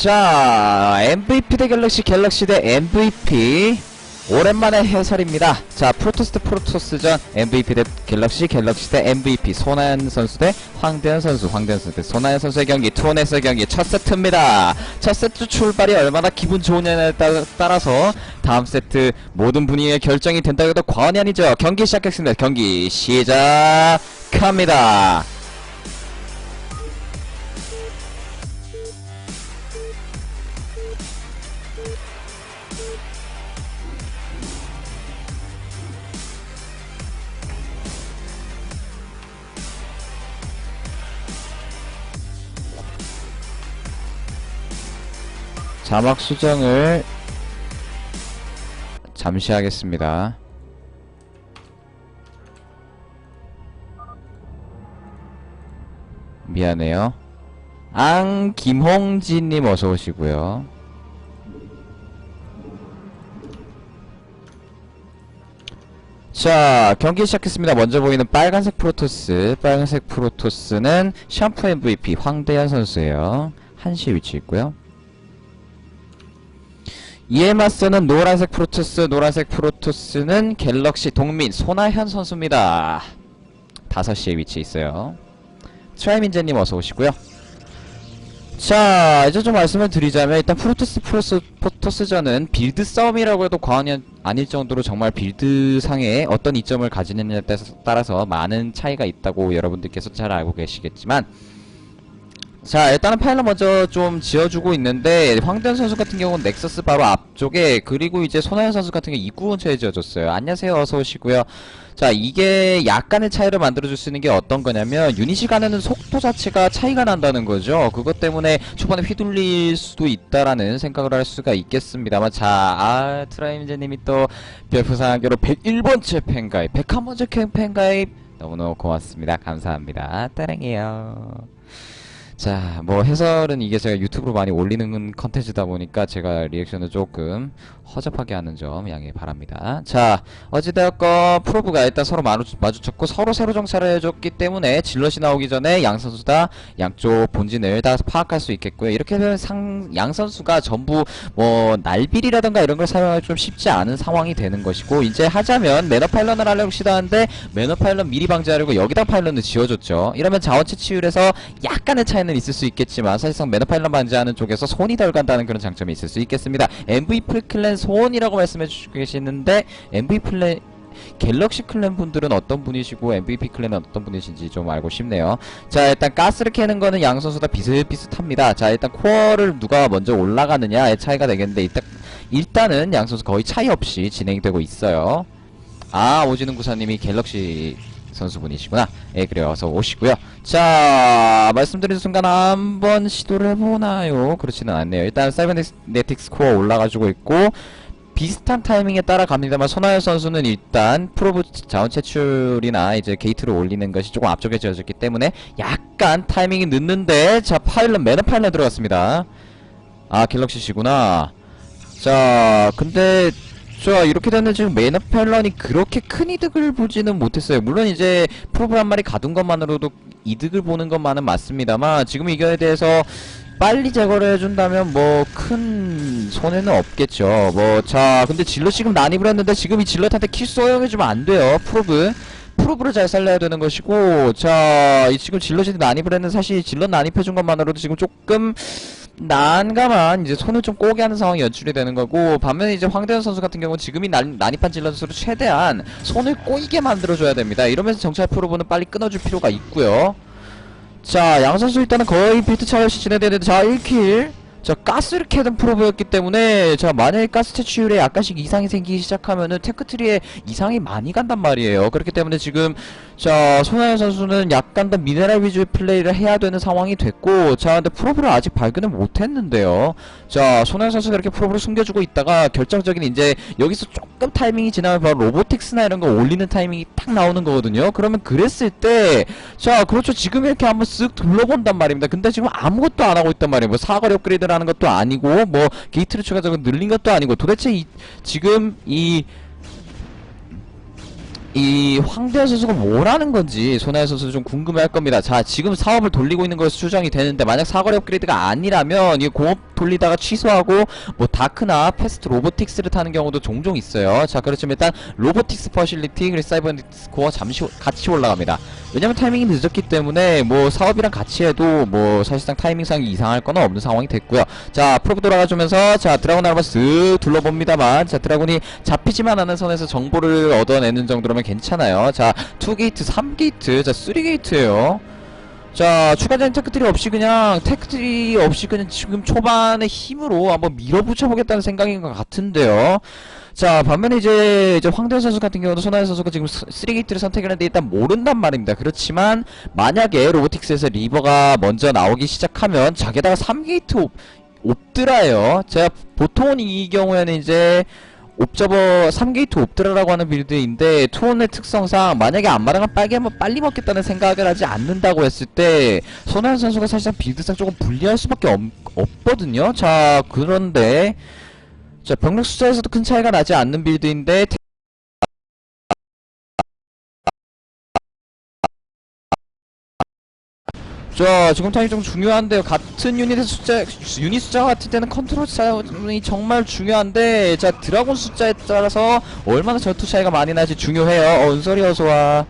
자, MVP 대 갤럭시, 갤럭시 대 MVP. 오랜만에 해설입니다. 자, 프로토스 대 프로토스전 MVP 대 갤럭시, 갤럭시 대 MVP. 손하연 선수 대 황대현 선수, 황대현 선수 대 손하연 선수의 경기, 투혼에서의 경기 첫 세트입니다. 첫 세트 출발이 얼마나 기분 좋으냐에 따- 따라 서 다음 세트 모든 분위기의 결정이 된다고 해도 과언이 아니죠. 경기 시작했습니다. 경기 시작합니다. 자막 수정을 잠시 하겠습니다. 미안해요. 앙 김홍진님 어서 오시고요. 자 경기 시작했습니다. 먼저 보이는 빨간색 프로토스, 빨간색 프로토스는 샴푸 MVP 황대현 선수예요. 한시 위치 있고요. 이에 맞서는 노란색 프로토스, 노란색 프로토스는 갤럭시 동민 손아현 선수입니다. 5시에 위치해 있어요. 트라이민재님 어서 오시고요. 자, 이제 좀 말씀을 드리자면 일단 프로토스 프로스 포토스전은 빌드 싸움이라고 해도 과언이 아닐 정도로 정말 빌드 상에 어떤 이점을 가지느냐에 따라서 많은 차이가 있다고 여러분들께서 잘 알고 계시겠지만 자 일단은 파일럿 먼저 좀 지어주고 있는데 황대현 선수 같은 경우는 넥서스 바로 앞쪽에 그리고 이제 손하현 선수 같은 경우 입구 근처에 지어줬어요. 안녕하세요. 어서 오시고요. 자 이게 약간의 차이를 만들어줄 수 있는 게 어떤 거냐면 유닛이 가는 속도 자체가 차이가 난다는 거죠. 그것 때문에 초반에 휘둘릴 수도 있다라는 생각을 할 수가 있겠습니다만 자 아 트라임제님이 또 별풍상하기로 101번째 팬가입 101번째 팬가입 너무너무 고맙습니다. 감사합니다. 따랑해요 자, 뭐 해설은 이게 제가 유튜브로 많이 올리는 컨텐츠다 보니까 제가 리액션을 조금 허접하게 하는 점 양해 바랍니다. 자, 어찌되었건 프로브가 일단 서로 마주, 마주쳤고 서로 새로 정찰을 해줬기 때문에 질럿이 나오기 전에 양 선수 다 양쪽 본진을 다 파악할 수 있겠고요. 이렇게 되면 상, 양 선수가 전부 뭐 날빌이라던가 이런 걸 사용하기 좀 쉽지 않은 상황이 되는 것이고 이제 하자면 매너 파일런을 하려고 시도하는데 매너 파일런 미리 방지하려고 여기다 파일런을 지어줬죠. 이러면 자원 채취율에서 약간의 차이는 있을 수 있겠지만 사실상 매너 파일런 방지하는 쪽에서 손이 덜 간다는 그런 장점이 있을 수 있겠습니다. MVP 클랜 손이라고 말씀해 주시고 계시는데 MVP 클랜 갤럭시 클랜 분들은 어떤 분이시고 MVP 클랜은 어떤 분이신지 좀 알고 싶네요. 자 일단 가스를 캐는 거는 양 선수 다 비슷비슷합니다. 자 일단 코어를 누가 먼저 올라가느냐의 차이가 되겠는데 일단 일단은 양 선수 거의 차이 없이 진행되고 있어요. 아 오지는 구사님이 갤럭시 선수분이시구나. 예 그래요. 어서 오시고요. 자 말씀드린 순간 한번 시도를 해보나요? 그렇지는 않네요. 일단 사이버네틱 스코어 올라가지고 있고 비슷한 타이밍에 따라갑니다만 손아연 선수는 일단 프로브 자원 채출이나 이제 게이트를 올리는 것이 조금 앞쪽에 지어졌기 때문에 약간 타이밍이 늦는데 자 파일럿 매너 파일럿 들어갔습니다. 아 갤럭시시구나. 자 근데 자 이렇게 되면 지금 파일런이 그렇게 큰 이득을 보지는 못했어요. 물론 이제 프로브 한 마리 가둔 것만으로도 이득을 보는 것만은 맞습니다만 지금 이거에 대해서 빨리 제거를 해준다면 뭐 큰 손해는 없겠죠. 뭐 자 근데 질럿 지금 난입을 했는데 지금 이 질럿한테 키스 허용해주면 안 돼요. 프로브. 프로브를 잘 살려야 되는 것이고 자 이 지금 질럿이 난입을 했는데 사실 질럿 난입해준 것만으로도 지금 조금 난감한 이제 손을 좀 꼬게 하는 상황이 연출이 되는 거고 반면에 이제 황대현 선수 같은 경우는 지금이 난, 난입한 질럿으로 최대한 손을 꼬이게 만들어줘야 됩니다. 이러면서 정찰 프로브는 빨리 끊어줄 필요가 있고요. 자, 양 선수 일단은 거의 비트 차이 없이 진행되는데 자, 1킬. 자, 가스를 캐던 프로브였기 때문에 자, 만약에 가스 채취율에 약간씩 이상이 생기기 시작하면은 테크트리에 이상이 많이 간단 말이에요. 그렇기 때문에 지금 자, 손하현 선수는 약간 더 미네랄 위주의 플레이를 해야 되는 상황이 됐고 자, 근데 프로브를 아직 발견을 못 했는데요. 자, 손하현 선수가 이렇게 프로브를 숨겨주고 있다가 결정적인 이제 여기서 조금 타이밍이 지나면 바로 로보틱스나 이런 거 올리는 타이밍이 딱 나오는 거거든요. 그러면 그랬을 때 자, 그렇죠. 지금 이렇게 한번 쓱 둘러본단 말입니다. 근데 지금 아무것도 안 하고 있단 말이에요. 뭐 사거리 업그레이드를 하는 것도 아니고 뭐 게이트를 추가적으로 늘린 것도 아니고 도대체 이 지금 이 이 황대현 선수가 뭐라는 건지 손아현 선수 좀 궁금해할 겁니다. 자, 지금 사업을 돌리고 있는 것으로 추정이 되는데 만약 사거리 업그레이드가 아니라면 이 공업 돌리다가 취소하고 뭐 다크나 패스트 로보틱스를 타는 경우도 종종 있어요. 자 그렇지만 일단 로보틱스 퍼실리티 그리고 사이버네틱스 코어 잠시 후- 같이 올라갑니다. 왜냐면 타이밍이 늦었기 때문에 뭐 사업이랑 같이 해도 뭐 사실상 타이밍상 이상할 건 없는 상황이 됐고요. 자 프로브 돌아가주면서 자 드라곤 쓱 둘러봅니다만 자 드라곤이 잡히지만 않은 선에서 정보를 얻어내는 정도라면 괜찮아요. 자 2게이트 3게이트 자 3게이트에요. 자 추가적인 테크트리 없이 그냥 테크트리 없이 그냥 지금 초반의 힘으로 한번 밀어붙여 보겠다는 생각인 것 같은데요. 자 반면에 이제 이제 황대현 선수 같은 경우도 손아현 선수가 지금 3게이트를 선택했는데 일단 모른단 말입니다. 그렇지만 만약에 로보틱스에서 리버가 먼저 나오기 시작하면 자기다가 3게이트 옵, 옵드라예요. 제가 보통은 이 경우에는 이제 옵저버 3게이트 옵드라라고 하는 빌드인데 투혼의 특성상 만약에 안마랑을 빨리 빨리 먹겠다는 생각을 하지 않는다고 했을 때 손아현 선수가 사실상 빌드상 조금 불리할 수밖에 없, 없거든요. 자 그런데 자 병력 숫자에서도 큰 차이가 나지 않는 빌드인데 자 지금 타임이 좀 중요한데요. 같은 유닛의 숫자 유닛 숫자 같을 때는 컨트롤 차이 정말 중요한데 자 드라곤 숫자에 따라서 얼마나 전투 차이가 많이 나지 중요해요. 어 은설이 어서와.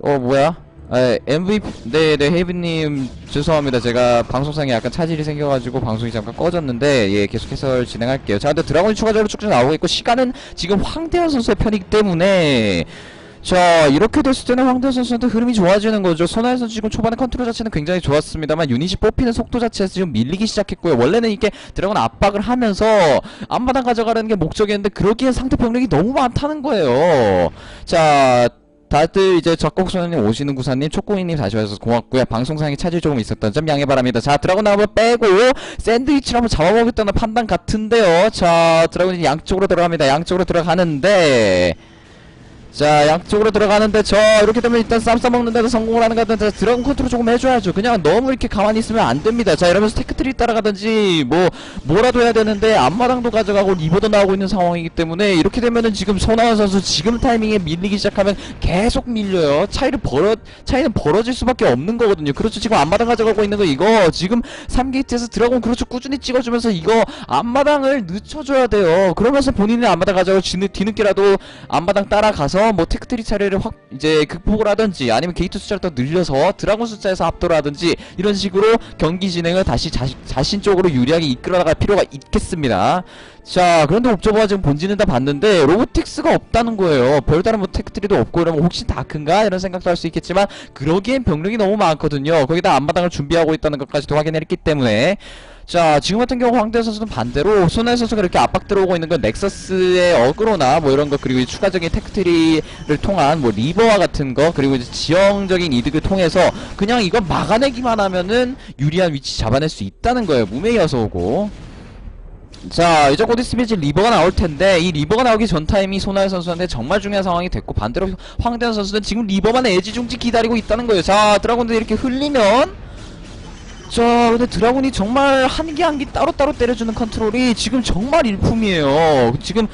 어 뭐야? 아, MVP 네네 헤이브님 죄송합니다. 제가 방송상에 약간 차질이 생겨가지고 방송이 잠깐 꺼졌는데 예 계속 해설 진행할게요. 자 근데 드라곤이 추가적으로 쭉쭉 나오고 있고 시간은 지금 황대현 선수의 편이기 때문에 자 이렇게 됐을 때는 황대현 선수한테 흐름이 좋아지는 거죠. 손아현 선수 지금 초반에 컨트롤 자체는 굉장히 좋았습니다만 유닛이 뽑히는 속도 자체에서 지금 밀리기 시작했고요. 원래는 이게 드라곤 압박을 하면서 앞마당 가져가라는 게 목적이었는데 그러기엔 상대 병력이 너무 많다는 거예요. 자 다들 이제 적곡소님 오시는 구사님 촉구이님 다시 와주셔서 고맙고요. 방송상에 차질 조금 있었던 점 양해 바랍니다. 자 드라곤 한번 빼고 샌드위치를 한번 잡아먹겠다는 판단 같은데요. 자 드라곤이 양쪽으로 들어갑니다. 양쪽으로 들어가는데 자 양쪽으로 들어가는데 저 이렇게 되면 일단 쌈 싸먹는데도 성공을 하는 것 같은데 드라곤 컨트롤 조금 해줘야죠. 그냥 너무 이렇게 가만히 있으면 안 됩니다. 자 이러면서 테크트리 따라가든지 뭐 뭐라도 해야 되는데 앞마당도 가져가고 리버도 나오고 있는 상황이기 때문에 이렇게 되면은 지금 손아원 선수 지금 타이밍에 밀리기 시작하면 계속 밀려요. 차이를 벌어 차이는 벌어질 수밖에 없는 거거든요. 그렇죠. 지금 앞마당 가져가고 있는 거 이거 지금 3게이트에서 드라곤 그렇죠 꾸준히 찍어주면서 이거 앞마당을 늦춰줘야 돼요. 그러면서 본인의 앞마당 가져가고 뒤늦, 뒤늦게라도 앞마당 따라가서 뭐 테크트리 차례를 확 이제 극복을 하든지 아니면 게이트 숫자를 더 늘려서 드라곤 숫자에서 압도를 하든지 이런 식으로 경기 진행을 다시 자시, 자신 쪽으로 유리하게 이끌어 나갈 필요가 있겠습니다. 자 그런데 옵저버가 지금 본진은 다 봤는데 로보틱스가 없다는 거예요. 별다른 뭐 테크트리도 없고 이러면 혹시 다큰가 이런 생각도 할 수 있겠지만 그러기엔 병력이 너무 많거든요. 거기다 앞마당을 준비하고 있다는 것까지도 확인했기 때문에 자 지금 같은 경우 황대 선수는 반대로 손해 선수가 이렇게 압박 들어오고 있는 건 넥서스의 어그로나 뭐 이런 거 그리고 이 추가적인 테크트리를 통한 뭐 리버와 같은 거 그리고 이제 지형적인 이득을 통해서 그냥 이거 막아내기만 하면은 유리한 위치 잡아낼 수 있다는 거예요. 무메이어서 오고. 자 이제 곧 있으면 이제 리버가 나올 텐데 이 리버가 나오기 전 타임이 손아현 선수한테 정말 중요한 상황이 됐고 반대로 황대현 선수는 지금 리버만 애지중지 기다리고 있다는 거예요. 자 드라곤들 이렇게 흘리면 자 근데 드라곤이 정말 한개한개 따로따로 때려주는 컨트롤이 지금 정말 일품이에요. 지금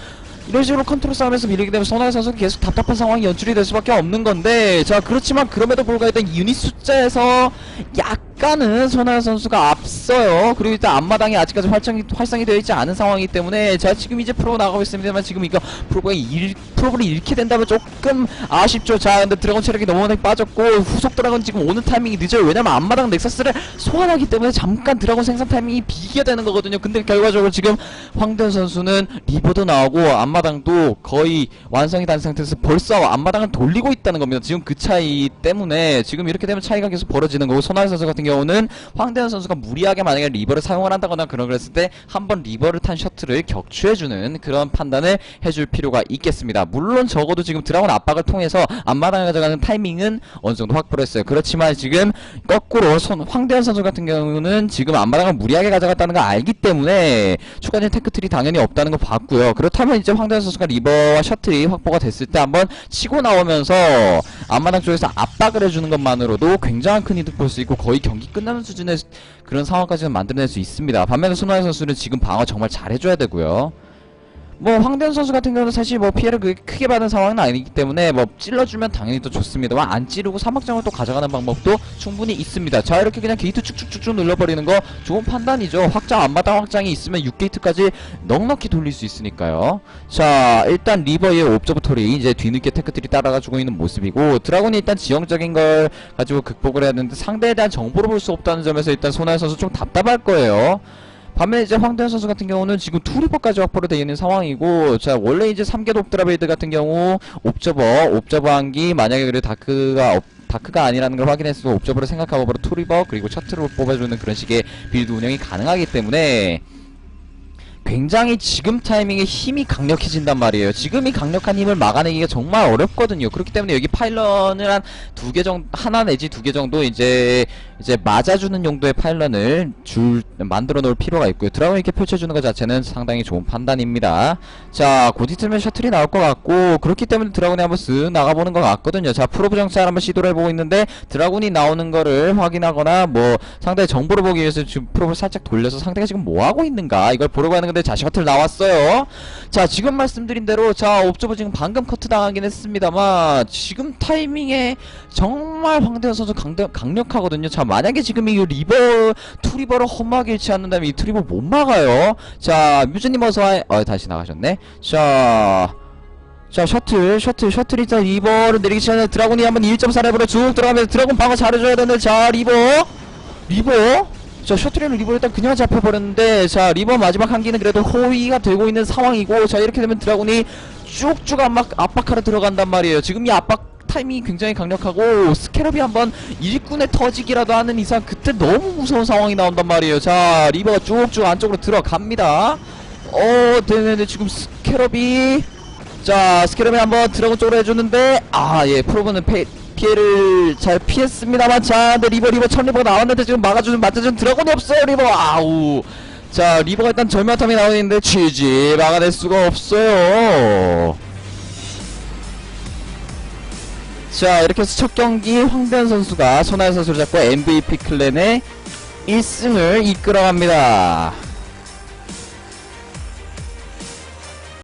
이런 식으로 컨트롤 싸움에서 밀리게 되면 손아현 선수는 계속 답답한 상황이 연출이 될 수밖에 없는 건데 자 그렇지만 그럼에도 불구하고 일단 유닛 숫자에서 약 간은 손아현 선수가 앞서요. 그리고 일단 앞마당이 아직까지 활성이, 활성이 되어 있지 않은 상황이기 때문에 자 지금 이제 프로 나가고 있습니다만 지금 이거 프로가 일, 프로를 잃게 된다면 조금 아쉽죠. 자 근데 드래곤 체력이 너무 많이 빠졌고 후속 드래곤 지금 오는 타이밍이 늦어요. 왜냐면 앞마당 넥서스를 소환하기 때문에 잠깐 드래곤 생산 타이밍이 비게 되는 거거든요. 근데 결과적으로 지금 황대현 선수는 리버도 나오고 앞마당도 거의 완성이 된 상태에서 벌써 앞마당을 돌리고 있다는 겁니다. 지금 그 차이 때문에 지금 이렇게 되면 차이가 계속 벌어지는 거고 손아현 선수 같은 경우 는 황대현 선수가 무리하게 만약에 리버를 사용을 한다거나 그런 그랬을 때 한번 리버를 탄 셔틀을 격추해주는 그런 판단을 해줄 필요가 있겠습니다. 물론 적어도 지금 드라곤 압박을 통해서 앞마당을 가져가는 타이밍은 어느 정도 확보를 했어요. 그렇지만 지금 거꾸로 손, 황대현 선수 같은 경우는 지금 앞마당을 무리하게 가져갔다는 걸 알기 때문에 추가적인 테크트리 당연히 없다는 거 봤고요. 그렇다면 이제 황대현 선수가 리버와 셔틀이 확보가 됐을 때 한번 치고 나오면서 앞마당 쪽에서 압박을 해주는 것만으로도 굉장한 큰 이득 볼 수 있고 거의 경기 끝나는 수준의 그런 상황까지는 만들어낼 수 있습니다. 반면에 손아현 선수는 지금 방어 정말 잘해줘야 되고요 뭐 황대현 선수 같은 경우는 사실 뭐 피해를 그렇게 크게 받은 상황은 아니기 때문에 뭐 찔러주면 당연히 또 좋습니다만 안 찌르고 사막장을 또 가져가는 방법도 충분히 있습니다. 자 이렇게 그냥 게이트 쭉쭉쭉쭉 눌러버리는 거 좋은 판단이죠. 확장 앞마당 확장이 있으면 6게이트까지 넉넉히 돌릴 수 있으니까요. 자 일단 리버의 옵저버토리 이제 뒤늦게 테크들이 따라가지고 있는 모습이고 드라곤이 일단 지형적인 걸 가지고 극복을 되는데 상대에 대한 정보를 볼 수 없다는 점에서 일단 소나의 선수 좀 답답할 거예요. 반면에 이제 황대현 선수 같은 경우는 지금 투리버까지 확보로 되어 있는 상황이고 자 원래 이제 3개 독드라 빌드 같은 경우 옵저버 옵저버 한기 만약에 그래 다크가 없 다크가 아니라는 걸 확인했을 때 옵저버를 생각하고 바로 투리버 그리고 셔틀을 뽑아주는 그런 식의 빌드 운영이 가능하기 때문에 굉장히 지금 타이밍에 힘이 강력해진단 말이에요. 지금 이 강력한 힘을 막아내기가 정말 어렵거든요. 그렇기 때문에 여기 파일런을 한 두 개 정도, 하나 내지 두 개 정도 이제, 이제 맞아주는 용도의 파일런을 줄, 만들어 놓을 필요가 있고요. 드라곤 이렇게 펼쳐주는 것 자체는 상당히 좋은 판단입니다. 자, 곧 있으면 셔틀이 나올 것 같고, 그렇기 때문에 드라곤이 한번 쓱 나가보는 것 같거든요. 자, 프로브 정찰 한번 시도를 해보고 있는데, 드라곤이 나오는 거를 확인하거나, 뭐, 상대의 정보를 보기 위해서 지금 프로브를 살짝 돌려서 상대가 지금 뭐 하고 있는가, 이걸 보러 가는 건데, 자, 셔틀 나왔어요. 자, 지금 말씀드린 대로, 자, 옵저버 지금 방금 커트 당하긴 했습니다만, 지금 타이밍에 정말 황대현 선수 강력하거든요. 자, 만약에 지금 이 리버, 투리버를 험하게 잃지 않는다면 이 투리버 못 막아요. 자, 뮤즈님 어서와, 어, 다시 나가셨네. 자, 자 셔틀 셔틀 셔틀 일단 리버를 내리기 전에 드라곤이 한번 1.4 레벨로 쭉 들어가면서 드라곤 방어 잘해줘야 되는데 자 리버 리버 자 셔틀에는 리버 일단 그냥 잡혀버렸는데 자 리버 마지막 한기는 그래도 호위가 되고 있는 상황이고 자 이렇게 되면 드라곤이 쭉쭉 압박, 압박하러 들어간단 말이에요 지금 이 압박 타이밍이 굉장히 강력하고 스캐럽이 한번 일꾼에 터지기라도 하는 이상 그때 너무 무서운 상황이 나온단 말이에요. 자 리버가 쭉쭉 안쪽으로 들어갑니다. 어 네네네 지금 스캐럽이 자 스캐럽이 한번 드라곤 쪽으로 해주는데 아 예 프로브는 페, 피해를 잘 피했습니다만 자 근데 리버 리버 첫 리버가 나왔는데 지금 막아주는 맞아주는 드라곤이 없어요 리버. 아우. 자 리버가 일단 절묘함이 나오는데 취지 막아낼 수가 없어요 자 이렇게 해서 첫 경기 황대현 선수가 손아연 선수를 잡고 MVP 클랜의 1승을 이끌어갑니다